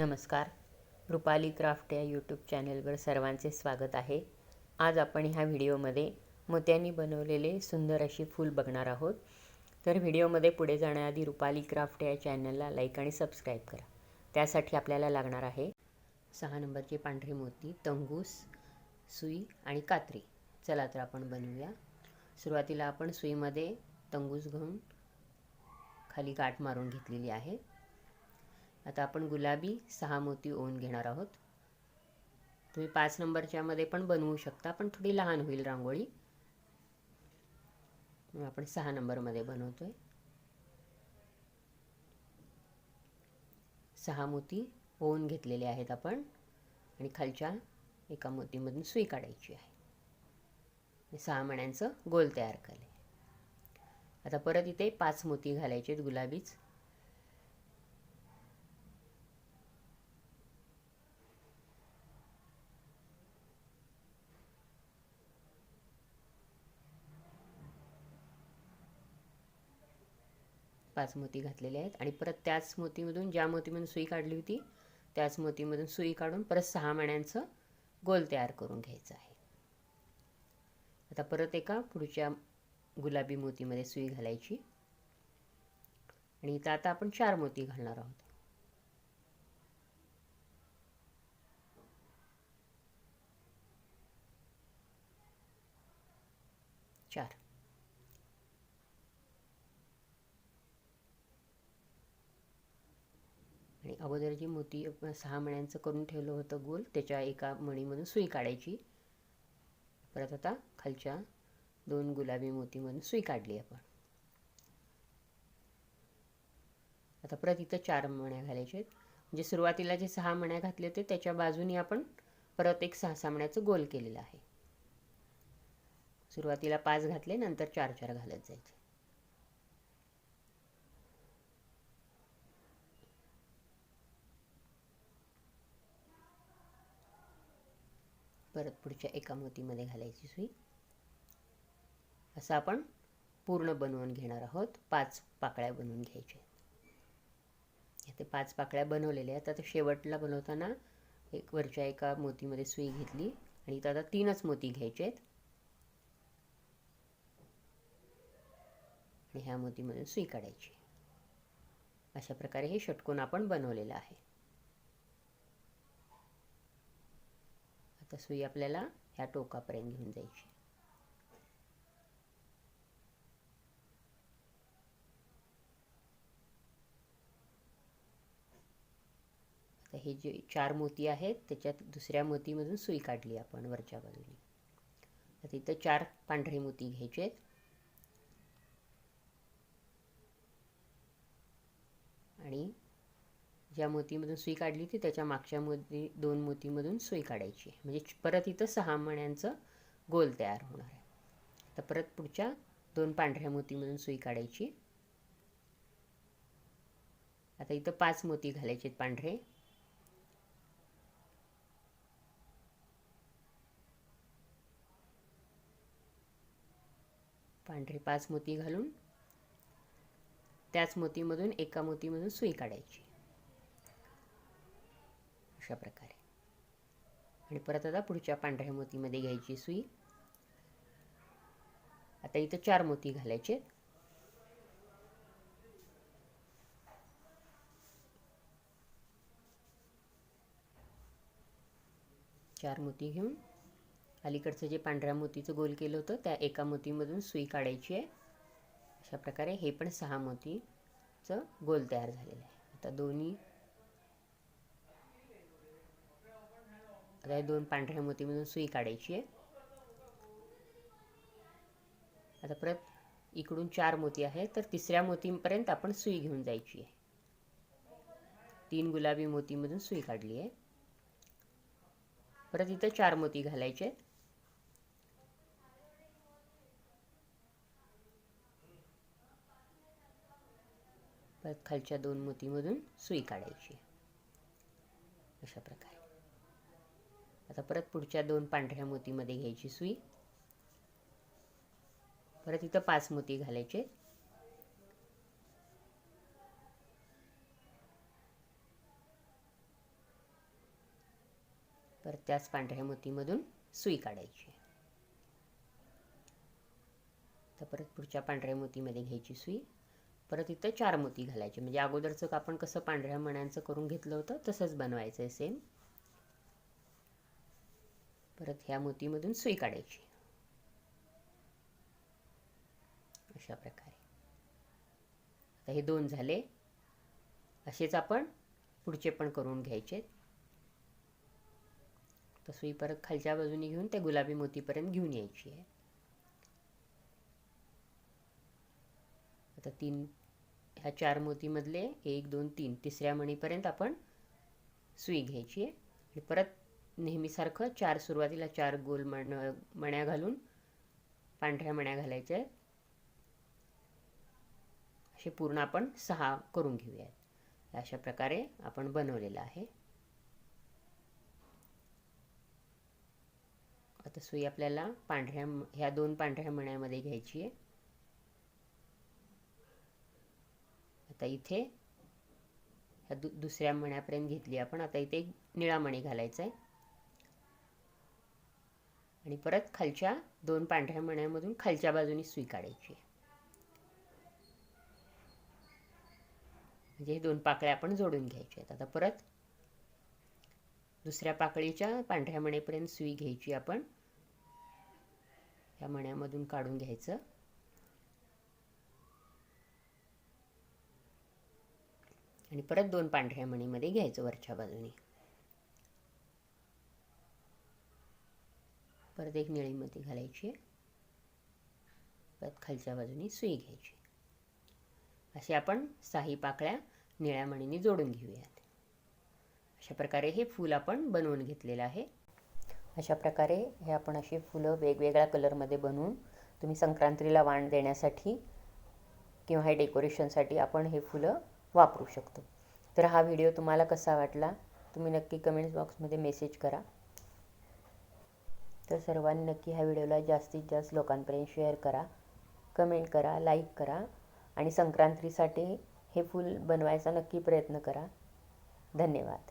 नमस्कार. रुपाली क्राफ्ट या यूट्यूब चॅनलवर सर्वांचे स्वागत आहे. आज आपण ह्या व्हिडिओमध्ये मोत्यांनी बनवलेले सुंदर अशी फूल बघणार आहोत. तर व्हिडिओमध्ये पुढे जाण्याआधी रुपाली क्राफ्ट या चॅनलला लाईक आणि सबस्क्राईब करा. त्यासाठी आपल्याला लागणार आहे सहा नंबरची पांढरी मोती तंगूस सुई आणि कात्री. चला तर आपण बनवूया. सुरुवातीला आपण सुईमध्ये तंगूस घेऊन खाली गाठ मारून घेतलेली आहे. आता आपण गुलाबी सहा मोती ओवून घेणार आहोत. तुम्ही पाच नंबरच्या मध्ये पण बनवू शकता पण थोडी लहान होईल रांगोळी. आपण सहा नंबरमध्ये बनवतोय. सहा मोती ओवून घेतलेले आहेत आपण आणि खालच्या एका मोतीमधून सुई काढायची आहे. सहा मण्यांचं गोल तयार केले आता परत इथे पाच मोती घालायचे आहेत गुलाबीच. पाच मोती घातलेले आहेत. आणि परत त्याच मोतीमधून ज्या मोतीमधून सुई काढली होती त्याच मोतीमधून सुई काढून परत सहा मण्यांचं गोल तयार करून घ्यायचं आहे. आता परत एका पुढच्या गुलाबी मोतीमध्ये सुई घालायची. आणि इथं आता आपण चार मोती घालणार आहोत चार आणि अगोदर जी मोती सहा मण्यांचं करून ठेवलं होतं गोल. त्याच्या एका मणीमधून सुई काढायची. परत आता खालच्या दोन गुलाबी मोतीमधून सुई काढली आपण. आता परत इथं चार मण्या घालायच्या आहेत. म्हणजे सुरुवातीला जे सहा मण्या घातले होते त्याच्या बाजूनी आपण परत एक सहा सहा मण्याचं गोल केलेलं आहे. सुरुवातीला पाच घातले नंतर चार चार घालत जायचे. परत पुढच्या एका मोतीमध्ये घालायची सुई. असं आपण पूर्ण बनवून घेणार आहोत. पाच पाकळ्या बनवून घ्यायच्या ते पाच पाकळ्या बनवलेल्या आहेत. आता शेवटला बनवताना एक वरच्या एका मोतीमध्ये सुई घेतली आणि इथं आता तीनच मोती घ्यायचे आहेत. आणि ह्या मोतीमधून सुई काढायची. अशा प्रकारे हे षटकोन आपण बनवलेलं आहे. तर सुई आपल्याला ह्या टोकापर्यंत घेऊन जायची. आता हे जे चार मोती आहेत त्याच्यात दुसऱ्या मोतीमधून सुई काढली आपण वरच्या बाजूने. आता इथं चार पांढरे मोती घ्यायचे आहेत. आणि ज्या मोतीमधून सुई काढली होती त्याच्या मागच्या मोती दोन मोतीमधून सुई काढायची. म्हणजे परत इथं सहा मण्यांचं गोल तयार होणार आहे. तर परत पुढच्या दोन पांढऱ्या मोतीमधून सुई काढायची. आता इथं पाच मोती घालायचे पांढरे. पांढरे पाच मोती घालून त्याच मोतीमधून एका मोतीमधून सुई काढायची. अशा प्रकारे. आणि परत आता पुढच्या पांढऱ्या मोतीमध्ये घ्यायची सुई. आता इथं चार मोती घालायचे चार मोती घेऊन अलीकडचं जे पांढऱ्या मोतीचं गोल केलं होतं त्या एका मोतीमधून सुई काढायची आहे. अशा प्रकारे हे पण सहा मोतीचं गोल तयार झालेलं आहे. आता दोन्ही आता दोन पांढऱ्या मोतीमधून सुई काढायची आहे. आता परत इकडून चार मोती आहे तर तिसऱ्या मोतीपर्यंत आपण सुई घेऊन जायची आहे. तीन गुलाबी मोतीमधून सुई काढली आहे. परत इथं चार मोती घालायचे आहेत. परत खालच्या दोन मोतीमधून सुई काढायची अशा प्रकारे. आता परत पुढच्या दोन पांढऱ्या मोतीमध्ये घ्यायची सुई. परत इथं पाच मोती घालायचे. परत त्याच पांढऱ्या मोतीमधून सुई काढायची. तर परत पुढच्या पांढऱ्या मोतीमध्ये घ्यायची सुई. परत इथं चार मोती घालायचे. म्हणजे अगोदरचं आपण कसं पांढऱ्या मण्यांचं करून घेतलं होतं तसंच बनवायचं आहे सेम परत ह्या मोतीमधून सुई काढायची. अशा प्रकारे. आता हे दोन झाले. असेच आपण पुढचे पण करून घ्यायचे. तर सुई परत खालच्या बाजूने घेऊन त्या गुलाबी मोतीपर्यंत घेऊन यायची आहे. आता तीन ह्या चार मोतीमधले एक दोन तीन तिसऱ्या मणीपर्यंत आपण सुई घ्यायची आहे. आणि परत नेहमीसारखं चार सुरुवातीला चार गोल मण मण्या घालून पांढऱ्या मण्या घालायच्या. आहेत असे पूर्ण आपण सहा करून घेऊयात. अशा प्रकारे आपण बनवलेलं आहे. आता सुई आपल्याला पांढऱ्या ह्या दोन पांढऱ्या मण्यामध्ये घ्यायची आहे. आता इथे ह्या दु दुसऱ्या मण्यापर्यंत घेतली आपण. आता इथे एक निळा मणी घालायचा आहे. आणि परत खालच्या दोन पांढऱ्या मण्यामधून खालच्या बाजूनी सुई काढायची. म्हणजे हे दोन पाकळ्या आपण जोडून घ्यायच्या आहेत. आता परत दुसऱ्या पाकळीच्या पांढऱ्या मणेपर्यंत सुई घ्यायची आपण. या मण्यामधून काढून घ्यायचं. आणि परत दोन पांढऱ्या मणीमध्ये घ्यायचं वरच्या बाजूने. परत एक निळी घालायची परत खालच्या बाजूने सुई घ्यायची असे आपण साही पाकळ्या निळ्या मणीने जोडून घेऊयात. अशा प्रकारे हे फूल आपण बनवून घेतलेलं आहे. अशा प्रकारे हे आपण अशी फुलं वेगवेगळ्या कलरमध्ये बनवून तुम्ही संक्रांतीला वाण देण्यासाठी किंवा हे डेकोरेशनसाठी आपण हे फुलं वापरू शकतो. तर हा व्हिडिओ तुम्हाला कसा वाटला तुम्ही नक्की कमेंट्स बॉक्समध्ये मेसेज करा. तर सर्वांनी नक्की ह्या व्हिडिओला जास्तीत जास्त लोकांपर्यंत शेअर करा कमेंट करा लाईक करा आणि संक्रांतीसाठी हे फूल बनवायचा नक्की प्रयत्न करा. धन्यवाद.